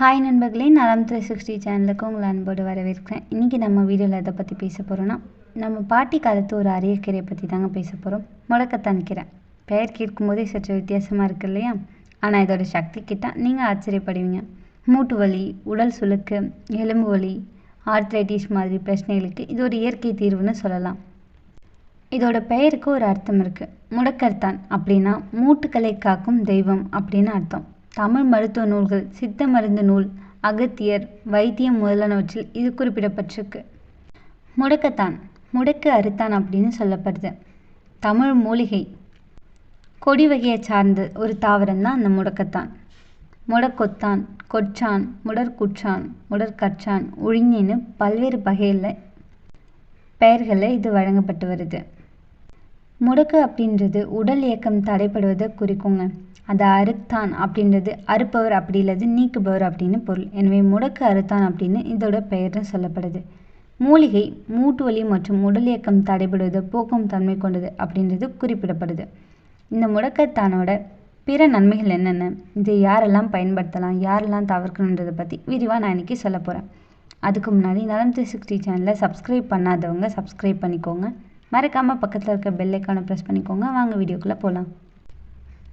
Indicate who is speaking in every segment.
Speaker 1: Hi நண்பர்களே நலம் three sixty சேனலுக்கு உங்களை அன்போடு வரவேற்கிறேன். இன்றைக்கி நம்ம வீடியோவில் எதை பற்றி பேச போகிறோன்னா நம்ம பாட்டி காலத்து ஒரு அரிய கீரையை பற்றி தாங்க பேச போகிறோம் முடக்கத்தான் கீரை பெயர் கேட்கும்போதே சற்று வித்தியாசமாக இருக்கு இல்லையா? ஆனால் இதோட சக்தி கிட்டால் நீங்கள் ஆச்சரியப்படுவீங்க. மூட்டு வலி உடல் சுளுக்கு எலும்பு வலி ஆர்த்ரைட்டிஸ் மாதிரி பிரச்சனைகளுக்கு இது ஒரு இயற்கை தீர்வுன்னு சொல்லலாம். இதோட பெயருக்கு ஒரு அர்த்தம் இருக்குது முடக்கர்த்தான் அப்படின்னா மூட்டுக்களை காக்கும் தெய்வம் அப்படின்னு அர்த்தம். தமிழ் மருத்துவ நூல்கள் சித்த மருந்து நூல் அகத்தியர் வைத்தியம் முதலானவற்றில் இது குறிப்பிடப்பட்டிருக்கு. முடக்கத்தான் முடக்கு அறுத்தான் அப்படின்னு சொல்லப்படுது. தமிழ் மூலிகை கொடி வகையை சார்ந்த ஒரு தாவரம் தான் அந்த முடக்கத்தான். முடக்கொத்தான் கொச்சான் முடற்குற்றான் முடற்கற்றான் ஒழுங்கின்னு பல்வேறு வகையில் பெயர்களில் இது வழங்கப்பட்டு வருது. முடக்கு அப்படின்றது உடல் இயக்கம் தடைப்படுவதை குறிக்குங்க. அது அறுத்தான் அப்படின்றது அறுப்பவர் அப்படி இல்லது நீக்குபவர் அப்படின்னு பொருள். எனவே முடக்கு அறுத்தான் அப்படின்னு இதோட பெயரும் சொல்லப்படுது. மூலிகை மூட்டு வலி மற்றும் உடல் இயக்கம் தடைபடுவதை போக்கும் தன்மை கொண்டது அப்படின்றது குறிப்பிடப்படுது. இந்த முடக்கத்தானோட பிற நன்மைகள் என்னென்ன? இதை யாரெல்லாம் பயன்படுத்தலாம் யாரெல்லாம் தவிர்க்கணுன்றதை பற்றி விரிவாக நான் இன்றைக்கி சொல்ல போகிறேன் அதுக்கு முன்னாடி நலம் த்ரீ சிக்ஸ்டி சேனலை சப்ஸ்கிரைப் பண்ணாதவங்க சப்ஸ்கிரைப் பண்ணிக்கோங்க. மறக்காமல் பக்கத்தில் இருக்க பெல்லைக்கான ப்ரெஸ் பண்ணிக்கோங்க. வாங்க வீடியோக்குள்ளே போகலாம்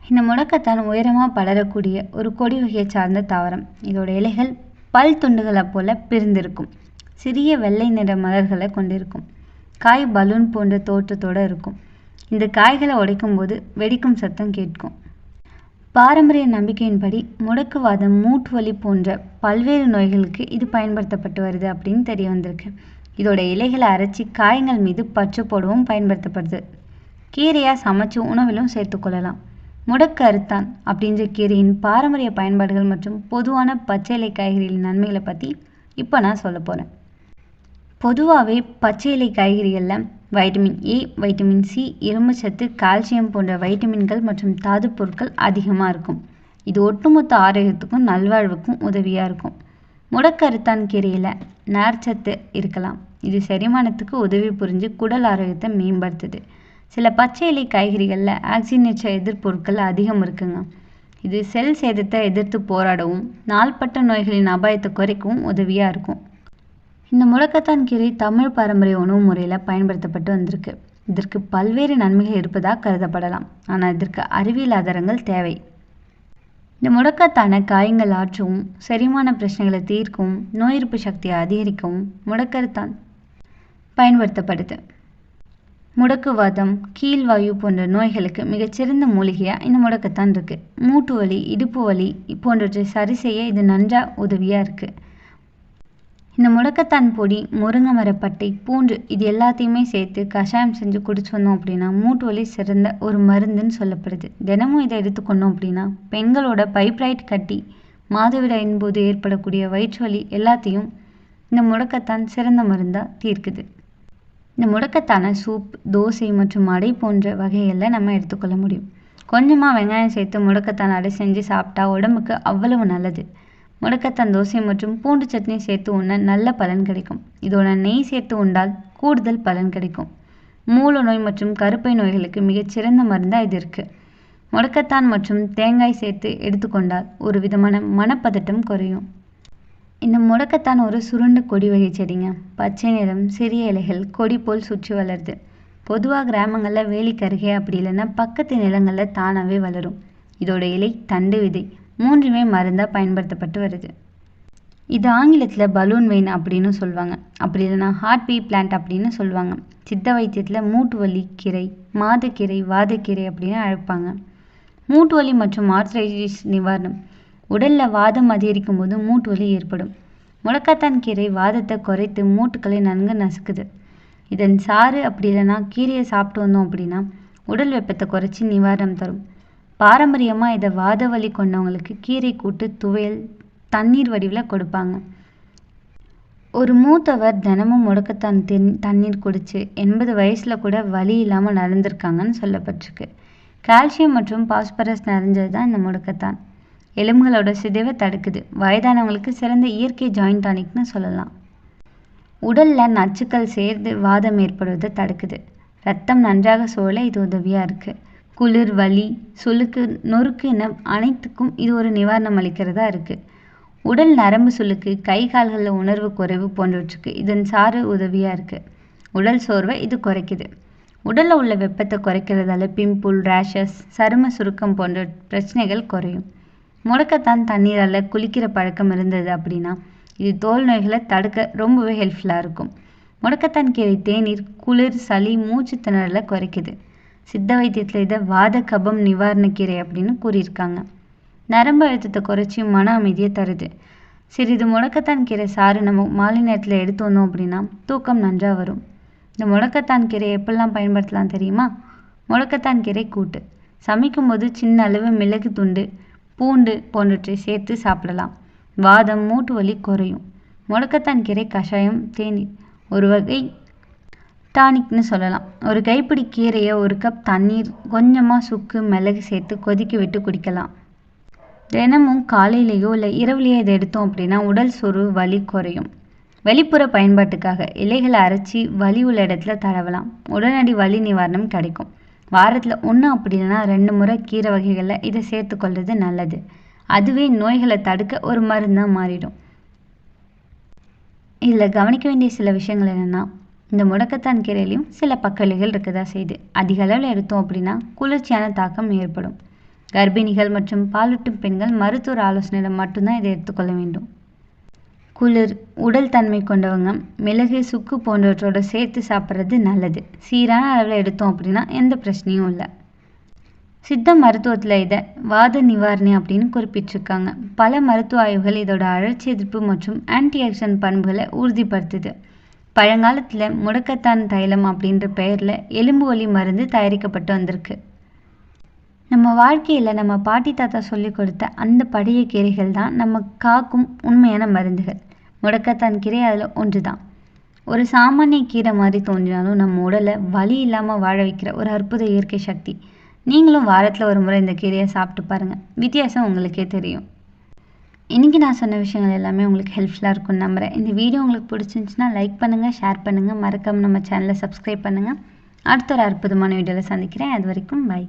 Speaker 1: இந்த முடக்கத்தான் உயரமாக படரக்கூடிய ஒரு கொடி வகையை சார்ந்த தாவரம். இதோட இலைகள் பல் துண்டுகளை போல பிரிந்திருக்கும். சிறிய வெள்ளை நிற மலர்களை கொண்டிருக்கும். காய் பலூன் போன்ற தோற்றத்தோடு இருக்கும். இந்த காய்களை உடைக்கும் போது வெடிக்கும் சத்தம் கேட்கும். பாரம்பரிய நம்பிக்கையின்படி முடக்குவாதம் மூட்டு வலி போன்ற பல்வேறு நோய்களுக்கு இது பயன்படுத்தப்பட்டு வருது அப்படின்னு தெரிய வந்திருக்கு. இதோட இலைகளை அரைச்சி காயங்கள் மீது பற்று போடவும் பயன்படுத்தப்படுது. கீரையாக சமைச்சு உணவிலும் சேர்த்துக்கொள்ளலாம் முடக்கு அறுத்தான். அப்படின்ற கீரையின் பாரம்பரிய பயன்பாடுகள் மற்றும் பொதுவான பச்சை இலை காய்கறிகளின் நன்மைகளை பற்றி இப்போ நான் சொல்ல போகிறேன் பொதுவாகவே பச்சை இலை காய்கறிகளில் வைட்டமின் ஏ வைட்டமின் சி இரும்புச்சத்து கால்சியம் போன்ற வைட்டமின்கள் மற்றும் தாது பொருட்கள் அதிகமாக இருக்கும். இது ஒட்டுமொத்த ஆரோக்கியத்துக்கும் நல்வாழ்வுக்கும் உதவியாக இருக்கும். முடக்கருத்தான் கீரையில் நார்ச்சத்து இருக்கலாம். இது செரிமானத்துக்கு உதவி புரிஞ்சு குடல் ஆரோக்கியத்தை மேம்படுத்துது. சில பச்சை இலை காய்கறிகளில் ஆக்சினேற்ற எதிர்ப்பொருட்கள் அதிகம் இருக்குங்க. இது செல் சேதத்தை எதிர்த்து போராடவும் நாள்பட்ட நோய்களின் அபாயத்தை குறைக்கவும் உதவியாக இருக்கும். இந்த முடக்கத்தான் கீரை தமிழ் பாரம்பரிய உணவு முறையில் பயன்படுத்தப்பட்டு வந்திருக்கு. இதற்கு பல்வேறு நன்மைகள் இருப்பதாக கருதப்படலாம். ஆனால் இதற்கு அறிவியல் ஆதாரங்கள் தேவை. இந்த முடக்கத்தான காயங்கள் ஆற்றவும் செரிமான பிரச்சனைகளை தீர்க்கவும் நோய் எதிர்ப்பு சக்தியை அதிகரிக்கவும் முடக்கத்தான் பயன்படுத்தப்படுது. முடக்குவாதம் கீழ்வாயு போன்ற நோய்களுக்கு மிகச்சிறந்த மூலிகையாக இந்த முடக்கத்தான் இருக்குது மூட்டு வலி இடுப்பு வலி போன்றவற்றை சரி செய்ய இது நன்றாக உதவியாக இருக்குது இந்த முடக்கத்தான் பொடி முருங்கை மரப்பட்டை பூண்டு இது எல்லாத்தையுமே சேர்த்து கஷாயம் செஞ்சு குடிச்சு வந்தோம் அப்படின்னா மூட்டு வலி சிறந்த ஒரு மருந்துன்னு சொல்லப்படுது. தினமும் இதை எடுத்துக்கொண்டோம் அப்படின்னா பெண்களோட பைப்ரைட் கட்டி மாதவிடாயின் போது ஏற்படக்கூடிய வயிற்று வலி எல்லாத்தையும் இந்த முடக்கத்தான் சிறந்த மருந்தாக தீர்க்குது. இந்த முடக்கத்தான சூப் தோசை மற்றும் அடை போன்ற வகைகளில் நம்ம எடுத்துக்கொள்ள முடியும். கொஞ்சமாக வெங்காயம் சேர்த்து முடக்கத்தான் அடை செஞ்சு சாப்பிட்டா உடம்புக்கு அவ்வளவு நல்லது. முடக்கத்தான் தோசை மற்றும் பூண்டு சட்னி சேர்த்து உண்ண நல்ல பலன் கிடைக்கும். இதோட நெய் சேர்த்து உண்டால் கூடுதல் பலன் கிடைக்கும். மூல நோய் மற்றும் கருப்பை நோய்களுக்கு மிகச்சிறந்த மருந்தாக இது இருக்குது முடக்கத்தான் மற்றும் தேங்காய் சேர்த்து எடுத்துக்கொண்டால் ஒரு விதமான மனப்பதட்டம் குறையும். இந்த முடக்கத்தான் ஒரு சுருண்டு கொடி வகை செடிங்க பச்சை நிறம் சிறிய இலைகள் கொடி போல் சுற்றி வளருது. பொதுவாக கிராமங்களில் வேலிக்கருகே அப்படி இல்லைன்னா பக்கத்து நிலங்களில் தானாகவே வளரும். இதோட இலை தண்டு விதை. மூன்றுமே மருந்தாக பயன்படுத்தப்பட்டு வருது. இது ஆங்கிலத்தில் பலூன் வெயின் அப்படின்னு சொல்லுவாங்க. அப்படி இல்லைன்னா ஹார்ட் பீ பிளான்ட் அப்படின்னு சொல்லுவாங்க. சித்த வைத்தியத்தில் மூட்டு வலி கீரை மாதக்கீரை வாதக்கீரை அப்படின்னு அழைப்பாங்க. மூட்டு வலி மற்றும் ஆர்த்ரைட்டிஸ் நிவாரணம். உடலில் வாதம் அதிகரிக்கும் போது மூட்டு வலி ஏற்படும். முடக்கத்தான் கீரை வாதத்தை குறைத்து மூட்டுக்களை நன்கு நசுக்குது. இதன் சாறு அப்படி இல்லைன்னா கீரையை சாப்பிட்டு வந்தோம் அப்படின்னா உடல் வெப்பத்தை குறைச்சி நிவாரணம் தரும். பாரம்பரியமாக இதை வாத வலி கொண்டவங்களுக்கு கீரை கூட்டு துவையல் தண்ணீர் வடிவில் கொடுப்பாங்க. ஒரு மூத்தவர் தினமும் முடக்கத்தான் தென் தண்ணீர் குடித்து எண்பது வயசில் கூட வலி இல்லாமல் நடந்திருக்காங்கன்னு சொல்லப்பட்டிருக்கு. கால்சியம் மற்றும் பாஸ்பரஸ் நிறைஞ்சது தான் இந்த முடக்கத்தான் எலும்புகளோட சிதைவை தடுக்குது. வயதானவங்களுக்கு சிறந்த இயற்கை ஜாயிண்ட் டானிக்னு சொல்லலாம். உடலில் நச்சுக்கள் சேர்ந்து வாதம் ஏற்படுவதை தடுக்குது. ரத்தம் நன்றாக சோழ இது உதவியாக இருக்குது குளிர் வலி சுளுக்கு நொறுக்கு என அனைத்துக்கும் இது ஒரு நிவாரணம் அளிக்கிறதா இருக்குது உடல் நரம்பு சுளுக்கு கை கால்களில் உணர்வு குறைவு போன்றவற்றுக்கு இதன் சாறு உதவியாக இருக்குது உடல் சோர்வை இது குறைக்குது. உடலில் உள்ள வெப்பத்தை குறைக்கிறதால பிம்பிள் ரேஷஸ் சரும சுருக்கம் போன்ற பிரச்சனைகள் குறையும். முடக்கத்தான் தண்ணீரால் குளிக்கிற பழக்கம் இருந்தது அப்படின்னா இது தோல் நோய்களை தடுக்க ரொம்பவே ஹெல்ப்ஃபுல்லாக இருக்கும். முடக்கத்தான் கீரை தேநீர் குளிர் சளி மூச்சு திணறலை குறைக்குது. சித்த வைத்தியத்தில் இதை வாத கபம் நிவாரண கீரை அப்படின்னு கூறியிருக்காங்க. நரம்பு அழுத்தத்தை குறைச்சி மன அமைதியை தருது. சிறிது முடக்கத்தான் கீரை சாறு நம்ம மாலை நேரத்தில் எடுத்து வந்தோம் அப்படின்னா தூக்கம் நன்றாக வரும். இந்த முடக்கத்தான் கீரை எப்படிலாம் பயன்படுத்தலாம் தெரியுமா? முடக்கத்தான் கீரை கூட்டு. சமைக்கும்போது சின்ன அளவு மிளகு துண்டு பூண்டு போன்றவற்றை சேர்த்து சாப்பிடலாம். வாதம் மூட்டு வலி குறையும். முடக்கத்தான் கீரை கஷாயம் தேநீர். ஒரு வகை டானிக்னு சொல்லலாம். ஒரு கைப்பிடி கீரையை ஒரு கப் தண்ணீர் கொஞ்சமாக சுக்கு மிளகு சேர்த்து கொதிக்க விட்டு குடிக்கலாம். தினமும் காலையிலேயோ இல்லை இரவுலையோ இதை எடுத்தோம் அப்படின்னா உடல் சோர்வு வலி குறையும். வெளிப்புற பயன்பாட்டுக்காக இலைகளை அரைச்சி வலி உள்ள இடத்துல தடவலாம். உடனடி வலி நிவாரணம் கிடைக்கும். வாரத்தில் ஒன்று அப்படி இல்லைன்னா ரெண்டு முறை கீரை வகைகளில் இதை சேர்த்துக்கொள்வது நல்லது. அதுவே நோய்களை தடுக்க ஒரு மருந்தாக மாறிடும். இதில் கவனிக்க வேண்டிய சில விஷயங்கள் என்னென்னா இந்த முடக்கத்தான் கீரையிலையும் சில பக்கவிலைகள் இருக்கதா செய்யுது. அதிக அளவில் எடுத்தோம் அப்படின்னா குளிர்ச்சியான தாக்கம் ஏற்படும். கர்ப்பிணிகள் மற்றும் பாலூட்டும் பெண்கள் மருத்துவர் ஆலோசனையில் மட்டும்தான் இதை எடுத்துக்கொள்ள வேண்டும். குளிர் உடல் தன்மை கொண்டவங்க மிளகு சுக்கு போன்றவற்றோட சேர்த்து சாப்பிட்றது நல்லது. சீரான அளவில் எடுத்தோம் அப்படின்னா எந்த பிரச்சனையும் இல்லை. சித்த மருத்துவத்தில் இதை வாத நிவாரணி அப்படின்னு குறிப்பிட்டிருக்காங்க. பல மருத்துவ ஆய்வுகள் இதோட அழற்சி எதிர்ப்பு மற்றும் ஆன்டி ஆக்சிடென்ட் பண்புகளை உறுதிப்படுத்துது. பழங்காலத்தில் முடக்கத்தான் தைலம் அப்படின்ற பெயரில் எலும்பு ஒலி மருந்து தயாரிக்கப்பட்டு வந்திருக்கு. நம்ம வாழ்க்கையில் நம்ம பாட்டி தாத்தா சொல்லி கொடுத்த அந்த படைய கீரைகள் தான் நம்ம காக்கும் உண்மையான மருந்துகள். முடக்கத்தான் கீரை அதில் ஒன்று தான் ஒரு சாமானிய கீரை மாதிரி தோன்றினாலும் நம்ம உடலை வலி இல்லாமல் வாழ வைக்கிற ஒரு அற்புத இயற்கை சக்தி. நீங்களும் வாரத்தில் ஒரு முறை இந்த கீரையை சாப்பிட்டு பாருங்கள் வித்தியாசம் உங்களுக்கே தெரியும். இன்றைக்கி நான் சொன்ன விஷயங்கள் எல்லாமே உங்களுக்கு ஹெல்ப்ஃபுல்லாக இருக்கும்னு நம்புகிறேன் இந்த வீடியோ உங்களுக்கு பிடிச்சிருந்துச்சுன்னா லைக் பண்ணுங்கள் ஷேர் பண்ணுங்கள் மறக்காமல் நம்ம சேனலை சப்ஸ்கிரைப் பண்ணுங்கள் அடுத்த ஒரு அற்புதமான வீடியோவில் சந்திக்கிறேன். அது வரைக்கும் பை